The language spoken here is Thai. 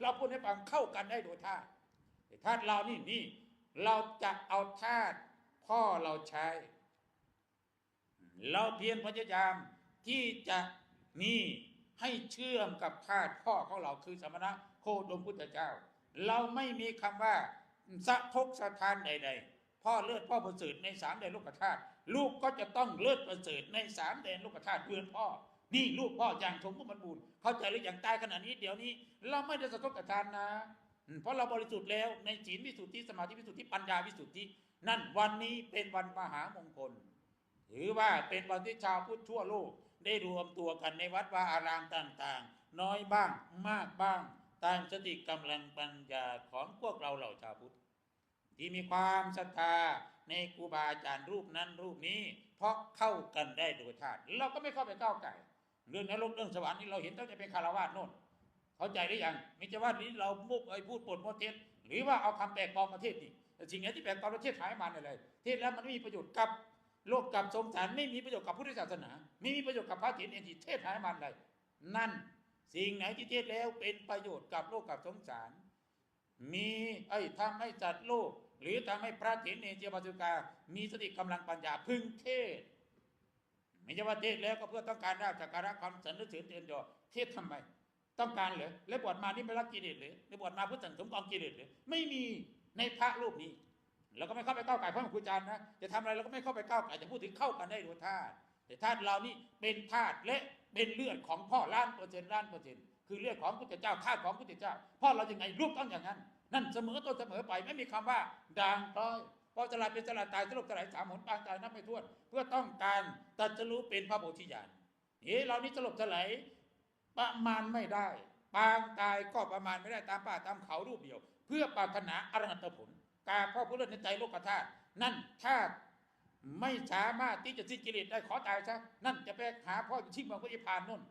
เราพูดให้ฟังเข้ากันได้โดยธาตุธาตุเรานี่นี่ เราจะเอาธาตุพ่อเราใช้ เราเพียรพยายามที่จะนี่ให้เชื่อมกับธาตุพ่อของเราคือสมณะโคดมพุทธเจ้า เราไม่มีคำว่าสะทกสะทานใด ๆ พ่อเลือดพ่อประเสริฐในสามแดนโลกธาตุลูกก็จะต้องเลือดประเสริฐในสามแดนโลกธาตุเพื่อนพ่อ นี่ลูกพ่ออย่างสมบูรณ์บูรณ์เข้าใจหรืออย่างตายขนาดนี้เดี๋ยวนี้ เราไม่ได้สะทกสะทานนะ เพราะเราบริสุทธิ์แล้วในศีลวิสุทธิสมาธิวิสุทธิปัญญาวิสุทธินั่นวันนี้เป็นวันมหามงคลถือว่าเป็นวันที่ชาวพุทธทั่วโลก ได้รวมตัวกันในวัดวาอารามต่างๆ น้อยบ้างมากบ้างตามสติกำลังปัญญาของพวกเราเหล่าชาวพุทธที่มีความศรัทธาในครูบาอาจารย์รูปนั้นรูปนี้ เพราะเข้ากันได้โดยธาตุเราก็ไม่เข้าไปก้าวไก่ เรื่องนรกเรื่องสวรรค์นี่เราเห็นตั้งแต่เป็นคารวาสโน่นเข้าใจหรือยังไม่ใช่ว่านี้เรามุกไอ้พูดปนโมเทศหรือว่าเอาคำแปลกปลอมมาเทศนี่แต่สิ่งไหนที่แปลกปลอมประเทศหายมันอะไรเทศแล้วมันไม่มีประโยชน์กับโลกกับสงสารไม่มีประโยชน์กับพุทธศาสนา ไม่มีประโยชน์กับพระเถรเอนทีเทศหายมันเลยนั่นสิ่งไหนที่เทศแล้วเป็นประโยชน์กับโลกกับสงสาร มีไอ้ทำให้จัดโลก หรือทำให้พระเถรเนเจปัสุกา มีสติกำลังปัญญาพึงเทศ ไม่ใช่ว่าเทศแล้วก็เพื่อต้องการราบจากการะความสรรเสริญเตือนยอเทศทำไม ต้องการเหรอแล้วบวชมานี่ไม่รักกิเลสหรือแล้วบวชมาเพื่อสังสมกองกิเลสหรือไม่มีในพระรูปนี้เราก็ไม่เข้าไปก้าวไก่พระมครูอาจารย์นะจะทำอะไรเราก็ไม่เข้าไปก้าวไก่จะพูดถึงเข้ากันได้โดยธาตุแต่ธาตุเรานี่เป็นธาตุและเป็นเลือดของพ่อล้านเปอร์เซ็นต์ล้านเปอร์เซ็นต์คือเลือดของพุทธเจ้าธาตุของพุทธเจ้าพ่อเราอยังไงรูปต้องอย่างนั้น นั่นเสมอต้นเสมอไปไม่มีคำว่าด่างพร้อย เพราะสลายเป็นสลายตายสลบสลายสามหนปางตายนับไม่ถ้วน เพื่อต้องการตัดจะรู้เป็นพระโพธิญาณเฮ้เรานี่สลบสลายประมาณไม่ได้ปางตายก็ประมาณไม่ได้ตามป่าตามเขารูปเดียว เพื่อปรารถนาอรหัตผล การพ่อผู้เลิศในใจโลกธาตุนั่นถ้าไม่สามารถที่จะสิ้นกิเลสได้ขอตายซะนั่นจะไปหาพ่ออยู่ที่เมืองพระนิพานนู่น